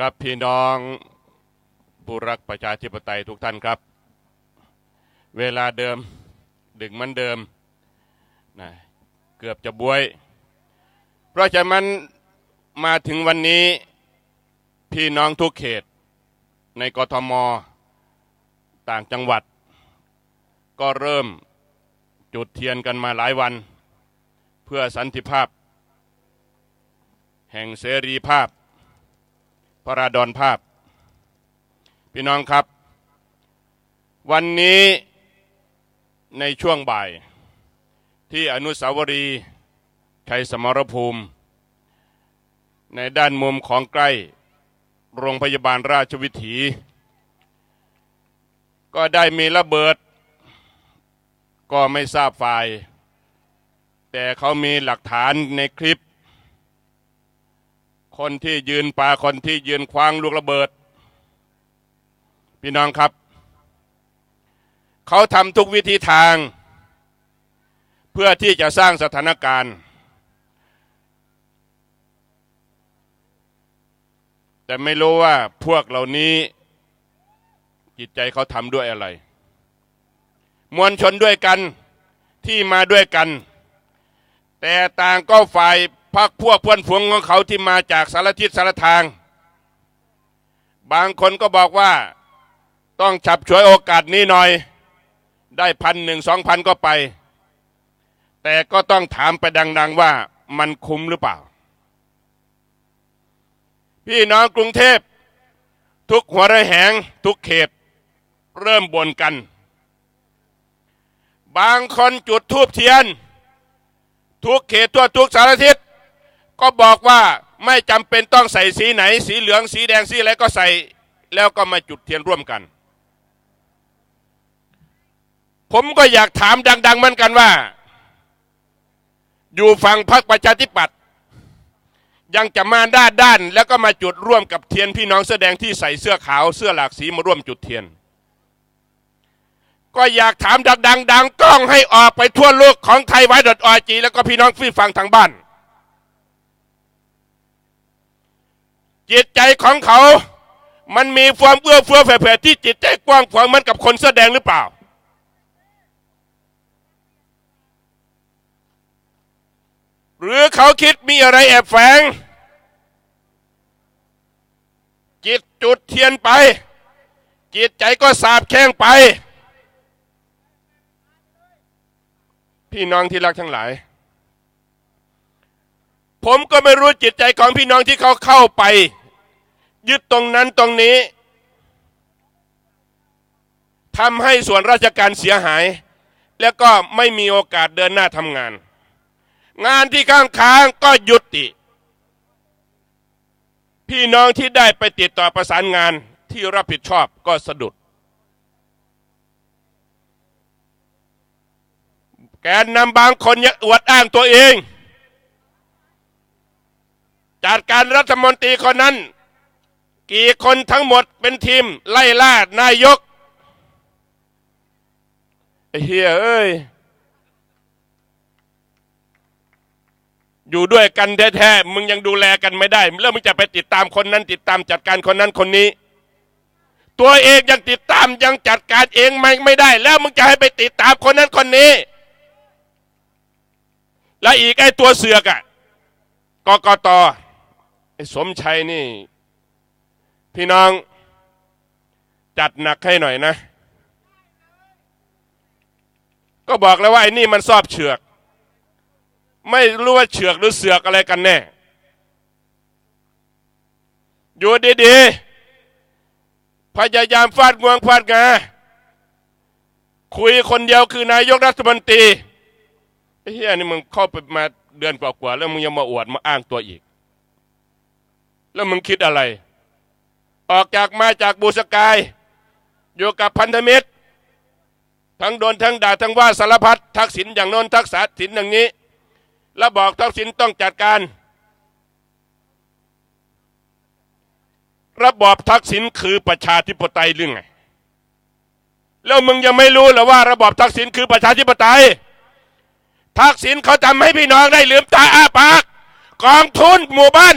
ครับพี่น้องผู้รักประชาธิปไตยทุกท่านครับ เวลาเดิมดึกมันเดิมนะเกือบจะบวย เพราะฉะนั้นมาถึงวันนี้พี่น้องทุกเขตในกทม ต่างจังหวัด ก็เริ่มจุดเทียนกันมาหลายวัน เพื่อสันติภาพ แห่งเสรีภาพ พระราดอนภาพ พี่น้องครับ วันนี้ในช่วงบ่าย ที่อนุสาวรีย์ชัยสมรภูมิ ในด้านมุมของใกล้โรงพยาบาลราชวิถี ก็ได้มีระเบิด ก็ไม่ทราบฝ่าย แต่เขามีหลักฐานในคลิป คนที่ยืนปาคนที่ยืนคว้างลูกระเบิด พี่น้องครับ เขาทำทุกวิธีทาง เพื่อที่จะสร้างสถานการณ์ แต่ไม่รู้ว่าพวกเหล่านี้ จิตใจเขาทำด้วยอะไร มวลชนด้วยกันที่มาด้วยกัน แต่ต่างก็ฝ่าย พักพวกเพื่อนฝูงของเขาที่มาจากสารทิศสารทาง บางคนก็บอกว่าต้องฉับฉวยโอกาสนี้หน่อย ได้พันหนึ่งสองพันก็ไป แต่ก็ต้องถามไปดัง ๆว่ามันคุ้มหรือเปล่า พี่น้องกรุงเทพ ทุกหัวระแหงทุกเขต เริ่มบ่นกัน บางคนจุดทูบเทียน ทุกเขตทั่วทุกสารทิศ ก็บอกว่าไม่จำเป็นต้องใส่สีไหน สีเหลืองสีแดงสีอะไรก็ใส่แล้วก็มาจุดเทียนร่วมกัน ผมก็อยากถามดัง ๆ เหมือนกันว่า อยู่ฝั่งพรรคประชาธิปัตย์ยังจะมาด้านด้าน แล้วก็มาจุดร่วมกับเทียนพี่น้องเสื้อแดงที่ใส่เสื้อขาวเสื้อหลากสีมาร่วมจุดเทียน ก็อยากถามดังๆดังกล้องให้ออกไปทั่วโลกของไทยไว้ดอทอจีแล้วก็พี่น้องที่ฟังทางบ้าน จิตใจของเขา มันมีความเอื้อเฟื้อแผ่ที่จิตใจกว้างขวางมือนกับคนเสื้อแดงหรือเปล่า หรือเขาคิดมีอะไรแอบแฝง จิตจุดเทียนไป จิตใจก็สาบแช่งไป พี่น้องที่รักทั้งหลาย ผมก็ไม่รู้จิตใจของพี่น้องที่เขาเข้าไป ยึดตรงนั้นตรงนี้ทำให้ส่วนราชการเสียหาย แล้วก็ไม่มีโอกาสเดินหน้าทำงาน งานที่ข้างค้างก็ยุติ พี่น้องที่ได้ไปติดต่อประสานงานที่รับผิดชอบก็สะดุด แกนนำบางคนยังอวดอ้างตัวเอง จัดการรัฐมนตรีคนนั้น กี่คนทั้งหมดเป็นทีมไล่ล่านายกไอ้เฮียเอ้ย อยู่ด้วยกันแท้ๆ มึงยังดูแลกันไม่ได้ แล้วมึงจะไปติดตามคนนั้น ติดตามจัดการคนนั้นคนนี้ ตัวเองยังติดตามยังจัดการเองไม่ไม่ได้ แล้วมึงจะให้ไปติดตามคนนั้นคนนี้ แล้วอีกไอ้ตัวเสือกอะกกต ไอ้สมชัยนี่ พี่น้องจัดหนักให้หน่อยนะ ก็บอกแล้วว่าไอ้นี่มันชอบเฉือก ไม่รู้ว่าเฉือกหรือเสือกอะไรกันแน่ อยู่ดีๆ พยายามฟาดงวงฟาดงา คุยคนเดียวคือนายกรัฐมนตรีไอ้เฮียนี่มึงเข้าไปมาเดือนกว่าๆแล้วมึงยังมาอวดมาอ้างตัวอีก แล้วมึงคิดอะไร ออกจากมาจากบูสกาย อยู่กับพันธมิตร ทั้งโดนทั้งด่าทั้งว่าสารพัดทักษิณอย่างโน้นทักษะสินอย่างนี้ แล้วบอกทักษิณต้องจัดการ ระบอบทักษิณคือประชาธิปไตยหรือไงแล้วมึงยังไม่รู้เหรอว่าระบอบทักษิณคือประชาธิปไตย ทักษิณเขาทำให้พี่น้องได้ลืมตาอ้าปากกองทุนหมู่บ้าน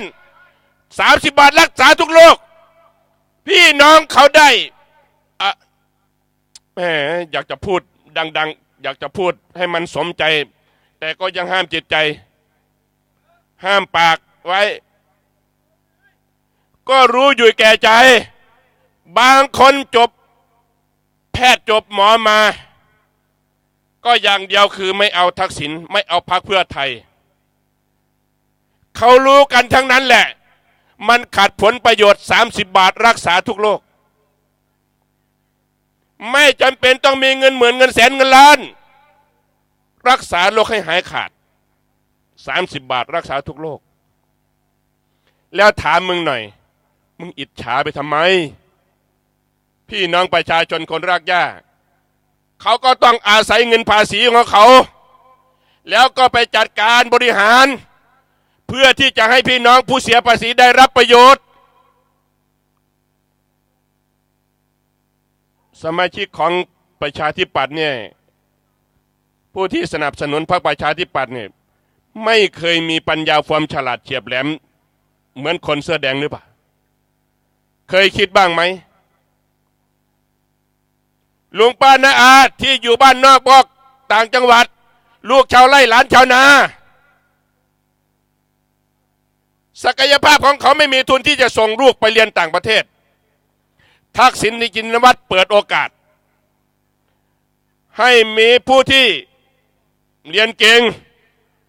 สามสิบบาทรักษาทุกโรคพี่น้องเขาได้อะแหมอยากจะพูดดัง ๆ อยากจะพูดให้มันสมใจ แต่ก็ยังห้ามจิตใจ ห้ามปากไว้ ก็รู้อยู่แก่ใจ บางคนจบ แพทย์จบหมอมา ก็อย่างเดียวคือไม่เอาทักษิณไม่เอาพรรคเพื่อไทย เขารู้กันทั้งนั้นแหละ มันขัดผลประโยชน์ 30 บาทรักษาทุกโรคไม่จำเป็นต้องมีเงินหมื่นเงินแสนเงินล้าน รักษาโรคให้หายขาด 30 บาทรักษาทุกโรคแล้วถามมึงหน่อย มึงอิจฉาไปทำไม พี่น้องประชาชนคนรากหญ้าเขาก็ต้องอาศัยเงินภาษีของเขา แล้วก็ไปจัดการบริหาร เพื่อที่จะให้พี่น้องผู้เสียภาษีได้รับประโยชน์ สมาชิกของประชาธิปัตย์เนี่ยผู้ที่สนับสนุนพรรคประชาธิปัตย์เนี่ยไม่เคยมีปัญญาความฉลาดเฉียบแหลม เหมือนคนเสื้อแดงหรือเปล่า เคยคิดบ้างไหมลุงป้านาอาที่อยู่บ้านนอกบอกต่างจังหวัด ลูกชาวไร่หลานชาวนา ศักยภาพของเขาไม่มีทุนที่จะส่งลูกไปเรียนต่างประเทศ ทักษิณนิจินวัตรเปิดโอกาส ให้มีผู้ที่เรียนเก่ง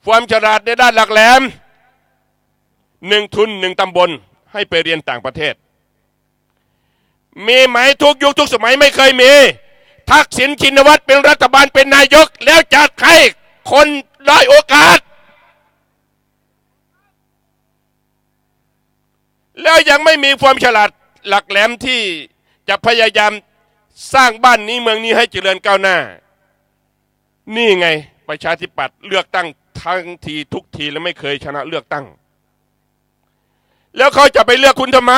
ความฉลาดในด้านหลักแหลมหนึ่งทุนหนึ่งตำบลให้ไปเรียนต่างประเทศ มีไหมทุกยุคทุกสมัยไม่เคยมี ทักษิณชินวัตรเป็นรัฐบาลเป็นนายก แล้วจัดให้คนได้โอกาส แล้วยังไม่มีความฉลาดหลักแหลมที่จะพยายามสร้างบ้านนี้เมืองนี้ให้เจริญก้าวหน้า นี่ไงประชาธิปัตย์เลือกตั้งทั้งทีทุกทีแล้วไม่เคยชนะเลือกตั้ง แล้วเขาจะไปเลือกคุณทำไม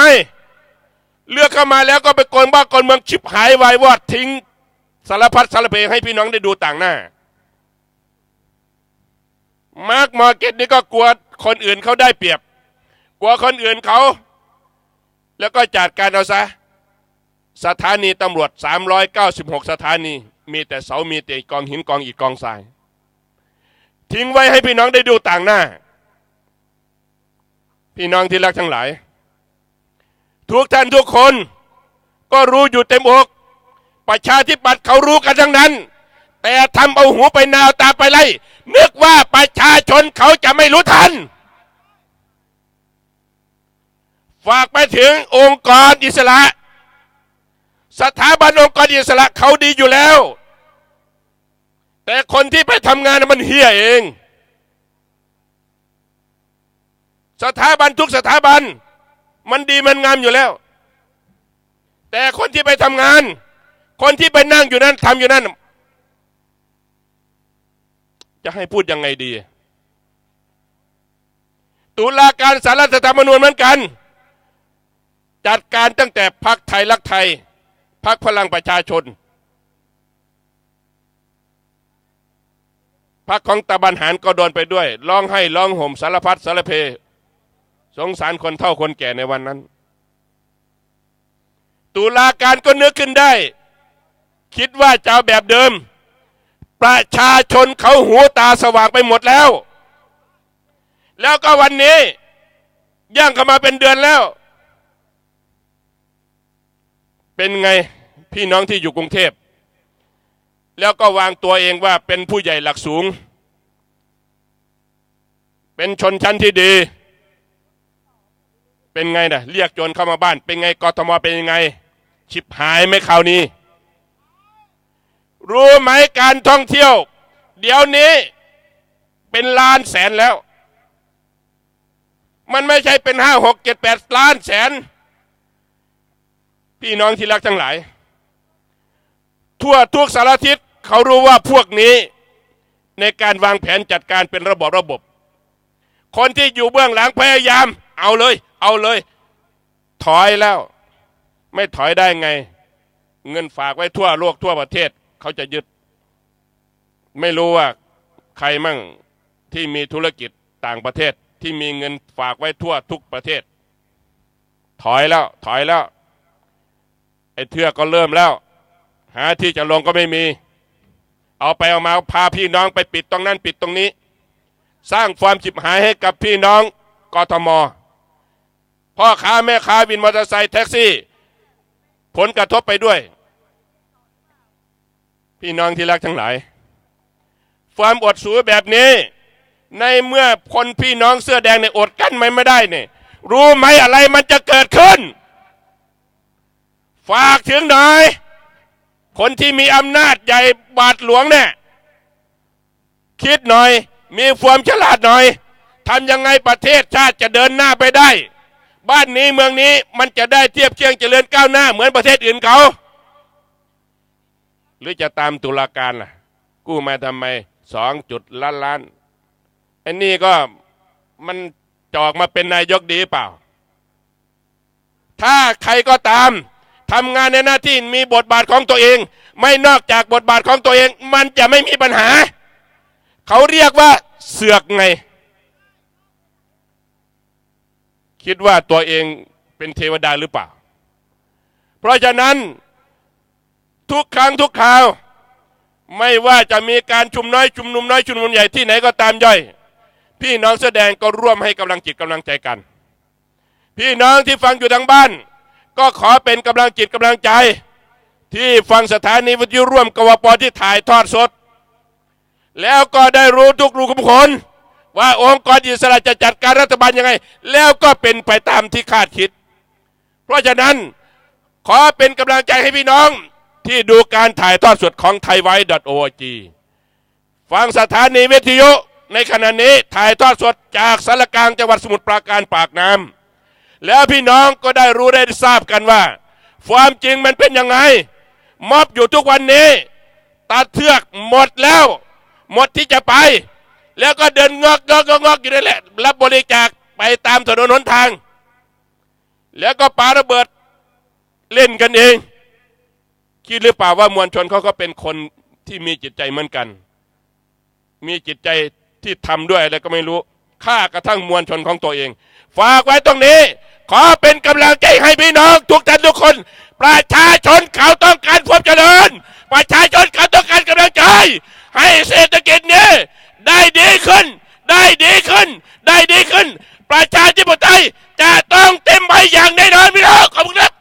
เลือกเข้ามาแล้วก็ไปโกนบ้าโกนเมืองชิบหายวายวอดทิ้งสารพัดสารเพให้พี่น้องได้ดูต่างหน้า มาร์กมาร์เก็ตนี่ก็กลัวคนอื่นเขาได้เปรียบ กลัวคนอื่นเขา แล้วก็จัดการเอาซะ สถานีตำรวจ 396 สถานี มีแต่เสามีแต่กองหินกองอิฐกองทราย ทิ้งไว้ให้พี่น้องได้ดูต่างหน้า พี่น้องที่รักทั้งหลาย ทุกท่านทุกคนก็รู้อยู่เต็มอก ประชาธิปัตย์เขารู้กันทั้งนั้น แต่ทำเอาหูไปนาวตาไปไล่นึกว่าประชาชนเขาจะไม่รู้ทัน ฝากไปถึงองค์กรอิสระ สถาบันองค์กรอิสระเขาดีอยู่แล้ว แต่คนที่ไปทำงานมันเฮี้ยเอง สถาบันทุกสถาบัน มันดีมันงามอยู่แล้ว แต่คนที่ไปทำงาน คนที่ไปนั่งอยู่นั้นทำอยู่นั้นจะให้พูดยังไงดี ตุลาการสารรัฐธรรมนูญเหมือนกัน จัดการตั้งแต่พักไทยรักไทยพักพลังประชาชนพักของตะบันหารก็โดนไปด้วยร้องให้ร้องห่มสารพัดสารเพ สงสารคนเท่าคนแก่ในวันนั้น ตุลาการก็นึกขึ้นได้ คิดว่าจะเอาแบบเดิม ประชาชนเขาหูตาสว่างไปหมดแล้ว แล้วก็วันนี้ย่างเข้ามาเป็นเดือนแล้ว เป็นไงพี่น้องที่อยู่กรุงเทพ แล้วก็วางตัวเองว่าเป็นผู้ใหญ่หลักสูง เป็นชนชั้นที่ดี เป็นไงนะเรียกโจรเข้ามาบ้าน เป็นไงกทมเป็นยังไง ชิบหายไหมคราวนี้ รู้ไหมการท่องเที่ยว เดี๋ยวนี้เป็นล้านแสนแล้ว มันไม่ใช่เป็นห้าหกเจ็ดแปดล้านแสน พี่น้องที่รักทั้งหลาย ทั่วทุกสารทิศเขารู้ว่าพวกนี้ในการวางแผนจัดการเป็นระบบระบบ คนที่อยู่เบื้องหลังพยายาม เอาเลย เอาเลย ถอยแล้ว ไม่ถอยได้ไง เงินฝากไว้ทั่วโลกทั่วประเทศ เขาจะยึด ไม่รู้ว่าใครมั่งที่มีธุรกิจต่างประเทศที่มีเงินฝากไว้ทั่วทุกประเทศ ถอยแล้ว ถอยแล้ว ไอ้เทือกก็เริ่มแล้ว หาที่จะลงก็ไม่มี เอาไปเอามาพาพี่น้องไปปิดตรงนั้นปิดตรงนี้ สร้างความจิบหายให้กับพี่น้องกทมพ่อค้าแม่ค้าวินมอเตอร์ไซค์แท็กซี่ ผลกระทบไปด้วย พี่น้องที่รักทั้งหลาย ความอดสูแบบนี้ ในเมื่อคนพี่น้องเสื้อแดงเนี่ยอดกั้นไม่ไม่ได้เนี่ยรู้ไหมอะไรมันจะเกิดขึ้น ฝากถึงหน่อย คนที่มีอำนาจใหญ่บาทหลวงเนี่ย คิดหน่อย มีความฉลาดหน่อยทำยังไงประเทศชาติจะเดินหน้าไปได้ บ้านนี้เมืองนี้มันจะได้เทียบเคียงเจริญก้าวหน้า เหมือนประเทศอื่นเขา หรือจะตามตุลาการล่ะ กู้มาทำไมสองจุดล้านล้านไอ้นี่ก็มันจอกมาเป็นนายกดีเปล่า ถ้าใครก็ตาม ทำงานในหน้าที่มีบทบาทของตัวเอง ไม่นอกจากบทบาทของตัวเอง มันจะไม่มีปัญหา เขาเรียกว่าเสือกไง คิดว่าตัวเองเป็นเทวดาหรือเปล่า เพราะฉะนั้นทุกครั้งทุกคราว ไม่ว่าจะมีการชุมน้อยชุมนุมน้อยชุมนุมใหญ่ที่ไหนก็ตามย่อย พี่น้องแสดงก็ร่วมให้กำลังจิตกำลังใจกัน พี่น้องที่ฟังอยู่ทางบ้าน ก็ขอเป็นกำลังจิตกำลังใจ ที่ฟังสถานีวิทยุร่วมกวปที่ถ่ายทอดสด แล้วก็ได้รู้ทุกรูทุกคนว่าองค์กรอิสระจะจัดการรัฐบาลยังไง แล้วก็เป็นไปตามที่คาดคิด เพราะฉะนั้นขอเป็นกำลังใจให้พี่น้องที่ดูการถ่ายทอดสดของไทยไว้ .org ฟังสถานีวิทยุในขณะนี้ถ่ายทอดสดจากสารกลางจังหวัดสมุทรปราการปากน้ำ แล้วพี่น้องก็ได้รู้ได้ทราบกันว่า ความจริงมันเป็นยังไงม็อบอยู่ทุกวันนี้ตัดเทือกหมดแล้ว หมดที่จะไป แล้วก็เดินงอกงอกงอกอยู่นั่นแหละ รับบริจาคไปตามถนนหนทาง แล้วก็ปาระเบิดเล่นกันเอง คิดหรือเปล่าว่ามวลชนเขาก็เป็นคนที่มีจิตใจเหมือนกัน มีจิตใจที่ทำด้วยอะไรก็ไม่รู้ฆ่ากระทั่งมวลชนของตัวเอง ฝากไว้ตรงนี้ ขอเป็นกำลังใจให้พี่น้องทุกท่านทุกคน ประชาชนเขาต้องการความเจริญ ประชาชนเขาต้องการกำลังใจ ให้เศรษฐกิจนี้ได้ดีขึ้น ได้ดีขึ้น ได้ดีขึ้น ประชาธิปไตยจะต้องเต็มไปอย่างแน่นอนพี่น้องขอบคุณครับ